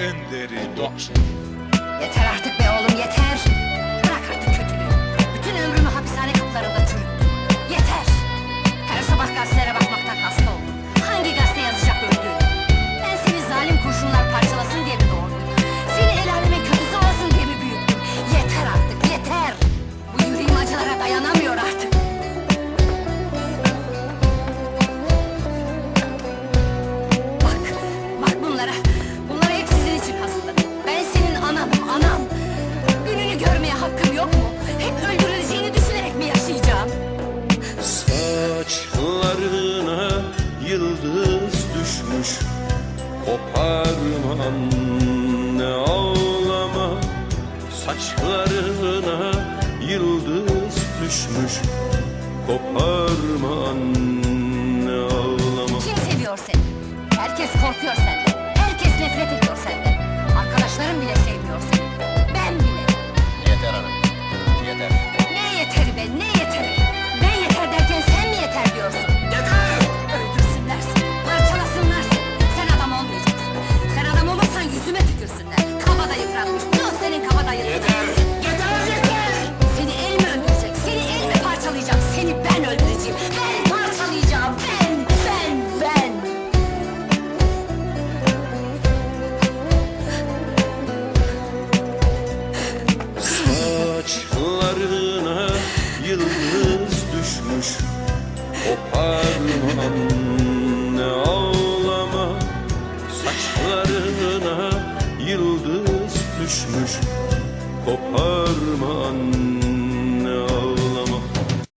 en derin. Yeter artık be oğlum yeter. Bırak artık kötülüğü. Bütün ömrümü hapishane kapılarında çürüttüm. Yeter. Her sabah gazetelere bakmaktan hasta oldum. Hangi gazete yazacak öldüğünü? Ben seni zalim kurşunlar parçalasın diye mi doğurdum? Seni el alemin kötüsü olsun diye mi büyüttüm? Yeter artık yeter. Bu yüreğim acılara dayanamıyor artık. Bak, bak bunlara. Koparma anne ağlama Saçlarına yıldız düşmüş Koparma anne ağlama Kim seviyor seni? Herkes korkuyor senden. yalnız düşmüş. O parmağım Ne ağlama saçlarına yıldız düşmüş. Koparma anne ağlama.